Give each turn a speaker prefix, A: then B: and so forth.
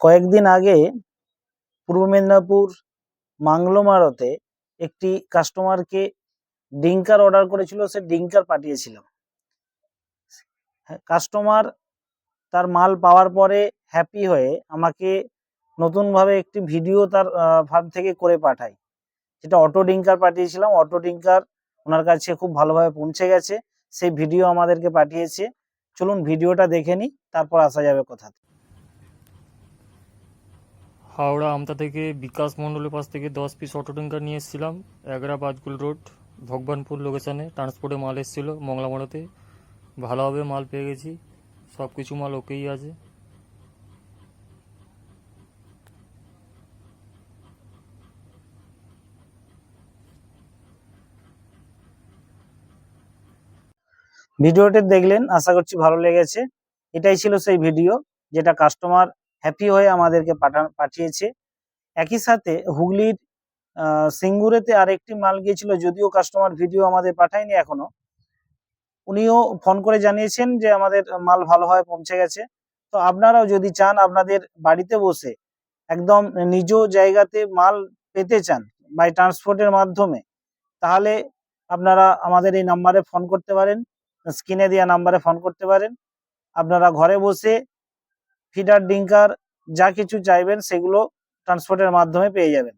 A: কয়েকদিন আগে পূর্ব মেদিনীপুর মাংলোমারতে একটি কাস্টমারকে ডিঙ্কার অর্ডার করেছিল, সে ডিঙ্কার পাঠিয়েছিলাম কাস্টমার তার মাল পাওয়ার পরে হ্যাপি হয়ে আমাকে নতুনভাবে একটি ভিডিও তার ফার্ম থেকে করে পাঠায়। যেটা অটো ডিঙ্কার পাঠিয়েছিলাম। অটো ডিঙ্কার ওনার কাছে খুব ভালোভাবে পৌঁছে গেছে। সেই ভিডিও আমাদেরকে পাঠিয়েছে। চলুন ভিডিওটা দেখে নিই, তারপর আসা যাবে কথাতে
B: হাওড়া আমতা থেকে বিকাশ মণ্ডলের পাশ থেকে দশ পিস অটো ট্যাঙ্কার নিয়ে এসেছিলাম, এগরা বাজকুল রোড ভগবানপুর লোকেশানে ট্রান্সপোর্টে মাল এসেছিল মংলামোড়াতে। ভালোভাবে মাল পেয়ে গেছি, সব কিছু মাল ওকেই আছে।
A: ভিডিওটি দেখলেন, আশা করছি ভালো লেগেছে। এটাই ছিল সেই ভিডিও, যেটা কাস্টমার হ্যাপি হয়ে আমাদেরকে পাঠা, পাঠিয়েছে। একই সাথে হুগলির সিঙ্গুরেতে আরেকটি মাল গিয়েছিল, যদিও কাস্টমার ভিডিও আমাদের পাঠায়নি এখনও। উনিও ফোন করে জানিয়েছেন যে আমাদের মাল ভালোভাবে পৌঁছে গেছে। তো আপনারাও যদি চান আপনাদের বাড়িতে বসে একদম নিজ জায়গাতে মাল পেতে চান বাই ট্রান্সপোর্টের মাধ্যমে, তাহলে আপনারা আমাদের এই নাম্বারে ফোন করতে পারেন স্ক্রিনে দেওয়া নাম্বারে ফোন করতে পারেন। আপনারা ঘরে বসে ফিডার ডিঙ্কার যা কিছু চাইবেন সেগুলো ট্রান্সপোর্টের মাধ্যমে পেয়ে যাবেন।